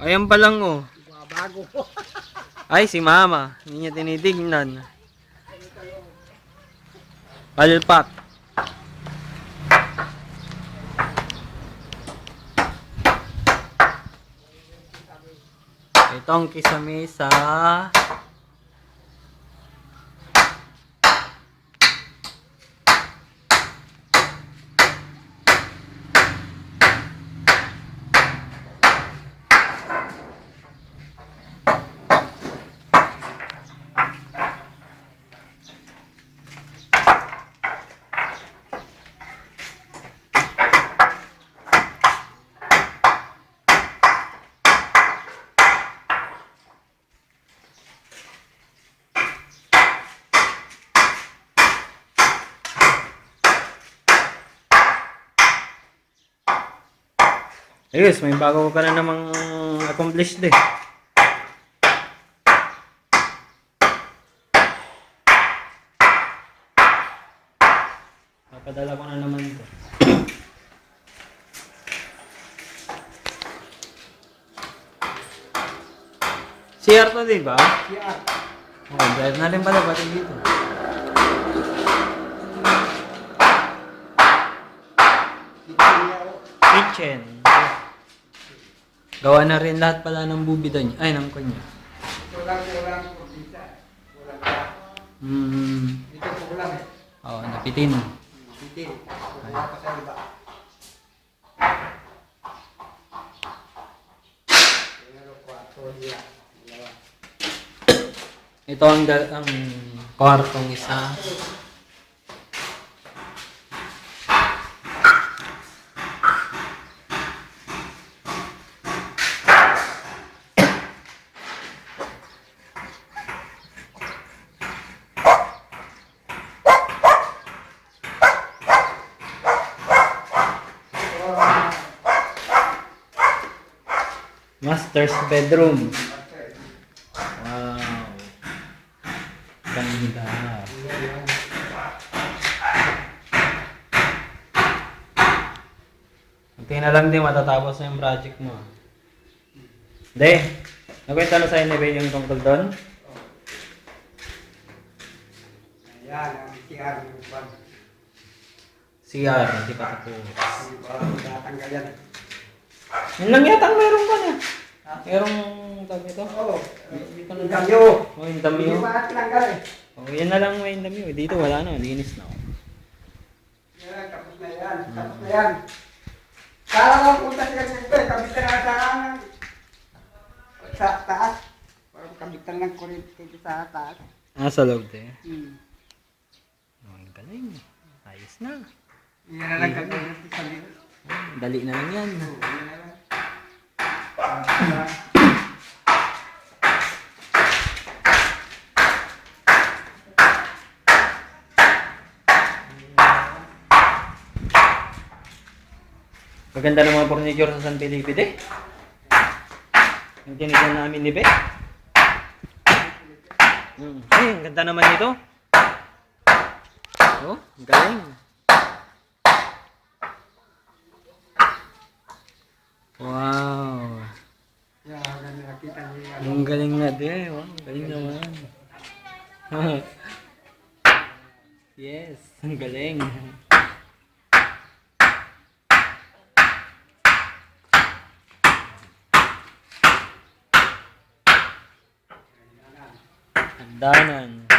Ayan pa lang oh. Bago. Ay, si mama. Hindi niya tinitignan. Palpak. Itong kisamisa. Ayos, may bago ka na namang accomplished eh. Papadala ko na naman ito. CR to di ba? Yeah. Oh, dahil na rin pala pati dito. Kitchen. Gawa na rin lahat pala ng bubida niya. Ay, ng kanya. Kulang, kulang. Kulang. Kulang. Hmm. Ito kulang eh. Oo, napitin. Hindi. Kulang pa sa iba. Ito ang, ang kwartong isa. Master's bedroom. Wow. Ganda. Kunti na lang din matatapos na yung project mo. Hindi. Nakwenta na sa'yo ni Ben yung tungkol doon? Ayan, ang CR ng kwan. CR, hindi pa tapos. Parang tatanggal yan. Yun lang yata ang meron ka na. Merong tawag ito? Oo. Dito na damyo. Oh, yung dami Hindi oh. pa tinanggal eh. Oh, yan na lang may dami. oh. Dito wala na, linis na. oh. Yan, tapos na yan. Tapos na yan. Kala lang punta siya dito eh. Kabitan na sa. Sa taas. Parang kabitan ng kuryente sa taas. Ah, sa loob eh. Hmm. Oh, ang galing. Ayos na. Yan na lang kami sa liit. Oh, dali na lang yan. Yan Maganda ng mga furniture sa San Felipe de. Yung tinignan namin ni Be. Hmm. Ay, ang ganda naman nito. Oh, ang galing. Wow. Yan, ganda nakita niyo yan. Ang galing nga din. Wow, ang galing naman. yes, ang galing. Hagdanan.